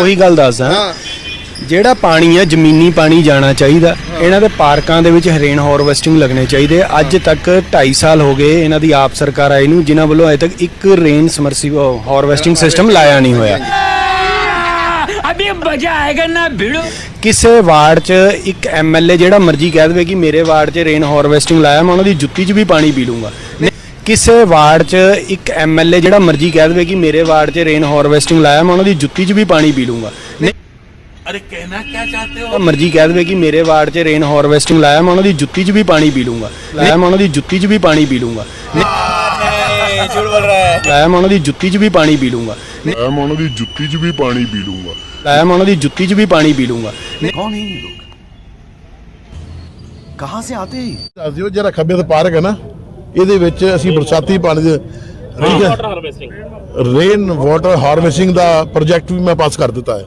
ਉਹੀ ਗੱਲ ਦੱਸਦਾ। ਜਿਹੜਾ ਪਾਣੀ ਆ ਜ਼ਮੀਨੀ ਪਾਣੀ ਜਾਣਾ ਚਾਹੀਦਾ। ਇਹਨਾਂ ਦੇ ਪਾਰਕਾਂ ਦੇ ਵਿੱਚ ਹਰੇਨ ਹਾਰਵੈਸਟਿੰਗ ਲੱਗਣੇ ਚਾਹੀਦੇ। ਅੱਜ ਤੱਕ 2.5 ਸਾਲ ਹੋ ਗਏ ਇਹਨਾਂ ਦੀ ਆਪ ਸਰਕਾਰ ਆਈ ਨੂੰ ਜਿਨ੍ਹਾਂ ਵੱਲੋਂ ਅਜੇ ਤੱਕ ਇੱਕ ਰੇਨ ਸਮਰਸੀਬਲ ਹਾਰਵੈਸਟਿੰਗ ਸਿਸਟਮ ਲਾਇਆ ਨਹੀਂ ਹੋਇਆ। ਅਬੇ ਮਜ਼ਾ ਆਏਗਾ ਨਾ ਭਿੜੋ। ਕਿਸੇ ਵਾਰਡ 'ਚ ਇੱਕ ਐਮਐਲਏ ਜਿਹੜਾ ਮਰਜ਼ੀ ਕਹਿ ਦੇਵੇ ਕਿ ਮੇਰੇ ਵਾਰਡ 'ਚ ਰੇਨ ਹਾਰਵੈਸਟਿੰਗ ਲਾਇਆ ਮੈਂ ਉਹਨਾਂ ਦੀ ਜੁੱਤੀ 'ਚ ਵੀ ਪਾਣੀ ਪੀ ਲੂੰਗਾ। ਕਿਸੇ ਵਾਰਡ 'ਚ ਇੱਕ ਐਮਐਲਏ ਜਿਹੜਾ ਮਰਜ਼ੀ ਕਹਿ ਦੇਵੇ ਕਿ ਮੇਰੇ ਵਾਰਡ 'ਚ ਰੇਨ ਹਾਰਵੈਸਟਿੰਗ ਲਾਇਆ ਮੈਂ ਉਹਨਾਂ ਦੀ ਜੁੱਤੀ 'ਚ ਵੀ ਪਾਣੀ ਪੀ ਲੂੰਗਾ ਅਰੇ ਕਹਿਣਾ ਕੀ ਚਾਹਤੇ ਹੋ? ਮਰਜ਼ੀ ਕਹਿ ਦੇਵੇ ਕਿ ਮੇਰੇ ਵਾਰਡ 'ਚ ਰੇਨ ਹਾਰਵੈਸਟਿੰਗ ਲਾਇਆ ਮੈਂ ਉਹਨਾਂ ਦੀ ਜੁੱਤੀ 'ਚ ਵੀ ਪਾਣੀ ਪੀ ਲੂੰਗਾ ਲਾਇਆ ਮੈਂ ਉਹਨਾਂ ਦੀ ਜੁੱਤੀ 'ਚ ਵੀ ਪਾਣੀ ਪੀ ਲੂੰਗਾ ਝੂਠ ਬੋਲ ਰਿਹਾ। ਹੈ ਲਾਇਆ ਮੈਂ ਉਹਨਾਂ ਦੀ ਜੁੱਤੀ 'ਚ ਵੀ ਪਾਣੀ ਪੀ ਲੂੰਗਾ ਲਾਇਆ ਮੈਂ ਉਹਨਾਂ ਦੀ ਜੁੱਤੀ 'ਚ ਵੀ ਪਾਣੀ ਪੀ ਲੂੰਗਾ ਲਾਇਆ ਮੈਂ ਉਹਨਾਂ ਦੀ ਜੁੱਤੀ 'ਚ ਵੀ ਪਾਣੀ ਪੀ ਲੂੰਗਾ ਕੌਣ ਹੈ ਇਹ ਲੋਕ? ਕਹਾਂ ਸੇ ਆਤੇ ਹੀ ਦੱਸ ਦਿਓ ਜਿਹੜਾ ਖੱਬੇ ਤੋਂ ਪਾਰਕ ਹੈ ਨਾ। ਇਹਦੇ ਵਿੱਚ ਅਸੀਂ ਬਰਸਾਤੀ ਪਾਣੀ ਦੇ ਰੇਨ ਵਾਟਰ ਹਾਰਵੈਸਟਿੰਗ ਦਾ ਪ੍ਰੋਜੈਕਟ ਵੀ ਮੈਂ ਪਾਸ ਕਰ ਦਿੱਤਾ ਹੈ।